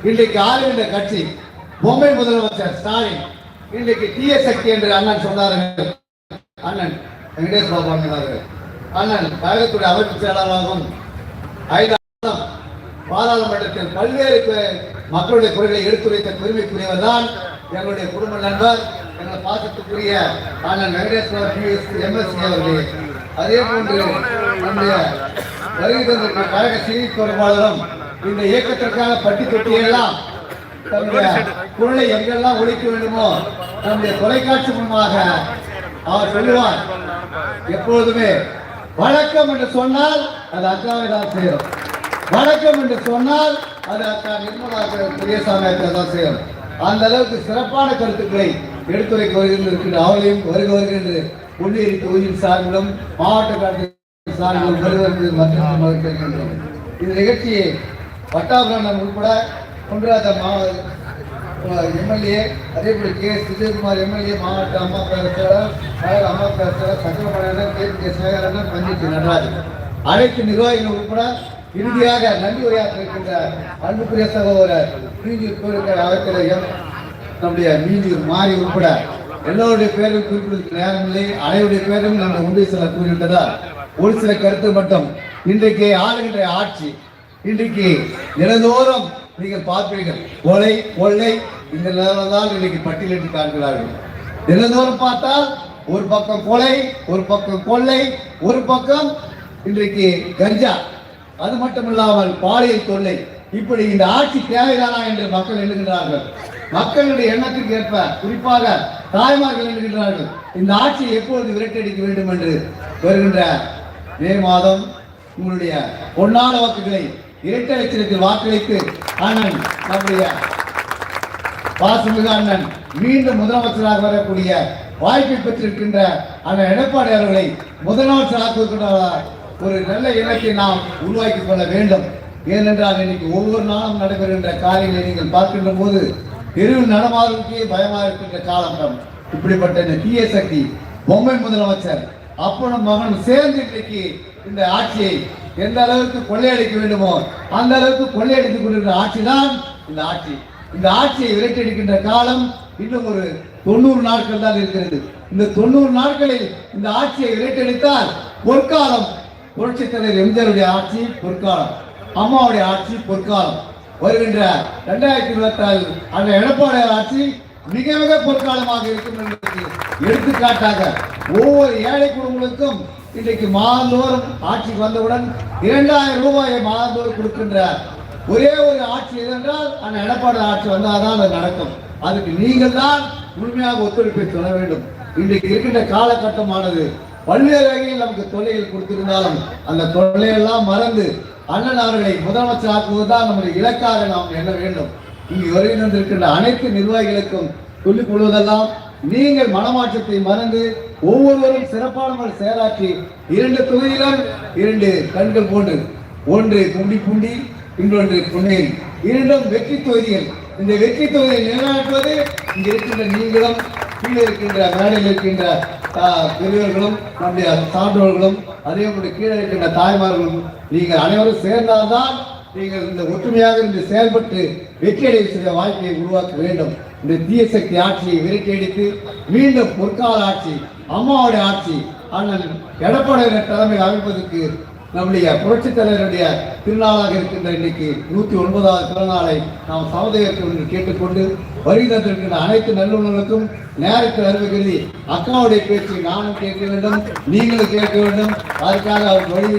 இன்றைக்கு ஆளுகின்ற கட்சி பொம்மை முதலமைச்சர் ஸ்டாலின் இன்றைக்கு தீய சக்தி என்று அண்ணன் சொன்னார்கள் அண்ணன் வெங்கடேஷ் பாபு அண்ணன் அண்ணன் கழகத்துடைய அமைப்பு செயலாளராகவும் ஐந்து பாராளுமன்றத்தில் பல்வேறு மக்களுடைய குறைகளை எடுத்துரைத்த பெருமைக்குரியவர் தான் எங்களுடைய குடும்ப நண்பர் எங்களை பாசத்துக்குரிய அண்ணன் வெங்கடேஸ்வரர் எம்எஸ்சி அவர்களே. அதே போன்று நம்முடைய வருகை கழக செய்தி தொடர்பாளரும் இந்த இயக்கத்திற்கான பட்டி தொட்டியெல்லாம் தன்னுடைய குரலை எங்கெல்லாம் ஒழிக்க வேண்டுமோ நம்முடைய தொலைக்காட்சி மூலமாக அவர் சொல்லுவார். எப்பொழுதுமே வழக்கம் என்று சொன்னால் அது அக்காவை தான் செய்யும். வழக்கம் என்று சொன்னால் அது அக்கா நிர்மலா பெரிய அக்கா தான் செய்யும். அந்த அளவுக்கு சிறப்பான கருத்துக்களை எடுத்துரைக்க வருகின்ற அவளையும் வருக வருக என்று புள்ளேரி தொகுதியின் சார்பிலும் மாவட்ட கழகத்தின் சார்பிலும் வருவது மற்றும் இந்த நிகழ்ச்சியை வட்டாபுரம் உட்பட ஒன்றாத மாவட்ட எம்எல்ஏ அதே போல கே. சுஜயகுமார் எம்எல்ஏ மாவட்ட அம்மா பேரத்தாளர் கழக அம்மா பேரத்தாளர் சக்கரமணியன் கே. கே. சேகரன் பஞ்சாயத்து நடராஜன். அனைத்து நிர்வாகிகள் உட்பட இறுதியாக நன்றி உரையாற்றிருக்கின்ற அன்புக்குரிய சகோதரர் மீஞ்சூர் கோரிக்கை அமைச்சர் எம் நம்முடைய மீஞ்சூர் மாறி உட்பட எல்லோருடைய பேரும் குறிப்பிடுவதற்கு நேரமில்லை அனைவருடைய பேரும் நம்ம உண்மை சில கூறிவிட்டதால் ஒரு சில கருத்து மட்டும் இன்றைக்கு ஆளுகின்ற ஆட்சி இன்றைக்கு தினந்தோறும் நீங்கள் பார்ப்பீர்கள். கொலை கொள்ளை இந்த நிலையில்தான் தான் இன்றைக்கு பட்டியலிட்டு காண்கிறார்கள். தினந்தோறும் பார்த்தால் ஒரு பக்கம் கொலை ஒரு பக்கம் கொள்ளை ஒரு பக்கம் இன்றைக்கு கஞ்சா. அது மட்டும் இல்லாமல் பாலியல் தொல்லை. இப்படி இந்த ஆட்சி தேவைதானா என்று மக்கள் எண்ணுகின்றார்கள். மக்களுடைய எண்ணத்திற்கு ஏற்ப குறிப்பாக தாய்மார்கள் எழுகின்றார்கள் இந்த ஆட்சியை எப்பொழுது விரட்டடிக்க வேண்டும் என்று வருகின்ற மே மாதம் உங்களுடைய பொன்னாள வாக்குகளை இரட்டை வாக்களித்து அண்ணன் நம்முடைய பாசமிகு அண்ணன் மீண்டும் முதலமைச்சராக வரக்கூடிய வாய்ப்பை பெற்றிருக்கின்ற அண்ணன் எடப்பாடி அவர்களை முதலமைச்சர் ஒரு நல்ல இலக்கை நாம் உருவாக்கிக் கொள்ள வேண்டும். ஏனென்றால் இன்னைக்கு ஒவ்வொரு நாளும் நடைபெறுகின்ற காரியங்களை நீங்கள் பார்க்கின்ற போது தெருவில் நடமாறுவதற்கே பயமாக இருக்கின்ற காலம் இப்படிப்பட்ட இந்த தீய சக்தி பொம்மை முதலமைச்சர் அப்பனும் மகனும் சேர்ந்து இன்றைக்கு இந்த ஆட்சியை எந்த அளவுக்கு கொள்ளையடிக்க வேண்டுமோ அந்த அளவுக்கு கொள்ளையடித்துக் கொண்டிருக்கிற ஆட்சி தான் இந்த ஆட்சி. இந்த ஆட்சியை விரட்டியடிக்கின்ற காலம் இன்னும் ஒரு தொண்ணூறு நாட்கள் தான் இருக்கிறது. இந்த தொண்ணூறு நாட்களில் இந்த ஆட்சியை விரட்டடித்தால் பொற்காலம். புரட்சி தலைவர் எம்ஜிஆருடைய ஆட்சி பொற்காலம். அம்மாவுடைய ஆட்சி பொற்காலம். வருகின்ற இரண்டாயிரத்தி இருபத்தி ஆறு அந்த எடப்பாடி ஆட்சி மிக மிக பொற்காலமாக இருக்கும் என்பதற்கு எடுத்துக்காட்டாக ஒவ்வொரு ஏழை குடும்பங்களுக்கும் இன்றைக்கு மாதந்தோறும் ஆட்சிக்கு வந்தவுடன் இரண்டாயிரம் ரூபாயை மாதந்தோறும் கொடுக்கின்ற ஒரே ஒரு ஆட்சி எதென்றால் அந்த எடப்பாடி ஆட்சி வந்தால்தான் அது நடக்கும். அதுக்கு நீங்கள் தான் முழுமையாக ஒத்துழைப்பை சொல்ல வேண்டும். இன்றைக்கு இருக்கின்ற காலகட்டமானது பல்வேறு வகையில் நமக்கு தொல்லைகள் கொடுத்திருந்தாலும் அந்த தொல்லையெல்லாம் மறந்து அண்ணன் அவர்களை முதலமைச்சர் ஆக்குவதுதான் நம்முடைய இலக்காக நாம் எண்ண வேண்டும். இங்கு வருகை அனைத்து நிர்வாகிகளுக்கும் சொல்லிக் கொள்வதெல்லாம் நீங்கள் மனமாற்றத்தை மறந்து ஒவ்வொருவரும் சிறப்பான செயலாற்றி இரண்டு தொகுதியிலும் இரண்டு கண்கள் போன்று. ஒன்று குண்டி புண்டி இன்னொன்று புன்னேரி இரண்டும் வெற்றி தொகுதிகள். இந்த வெற்றி தொகுதியை நிலைநாட்டுவது இங்க இருக்கின்ற நீங்களும் கீழே இருக்கின்ற மேடையில் இருக்கின்ற பெரியவர்களும் நம்முடைய சான்றோர்களும் அதே போல கீழே இருக்கின்ற தாய்மார்களும் நீங்கள் அனைவரும் சேர்ந்தால்தான் நீங்கள் இந்த ஒற்றுமையாக இருந்து செயல்பட்டு வெற்றி அடைய வாய்ப்பை உருவாக்க வேண்டும். இந்த தீயசக்தி ஆட்சியை விரட்டியடித்து மீண்டும் பொற்கால ஆட்சி அம்மாவுடைய ஆட்சி அண்ணன் எடப்பாடியின் தலைமையில் அமைப்பதற்கு நம்முடைய புரட்சித் தலைவருடைய திருநாளாக இருக்கின்ற இன்னைக்கு நூத்தி ஒன்பதாவது பிறநாளை நாம் சமுதாயத்தில் ஒன்று கேட்டுக்கொண்டு வருகை தந்திருக்கின்ற அனைத்து நல்லுணர்களுக்கும் நேரத்தில் அறிவுகளை அக்காவுடைய பேச்சை நானும் கேட்க வேண்டும் நீங்களும் கேட்க வேண்டும். அதற்காக அவர் வழி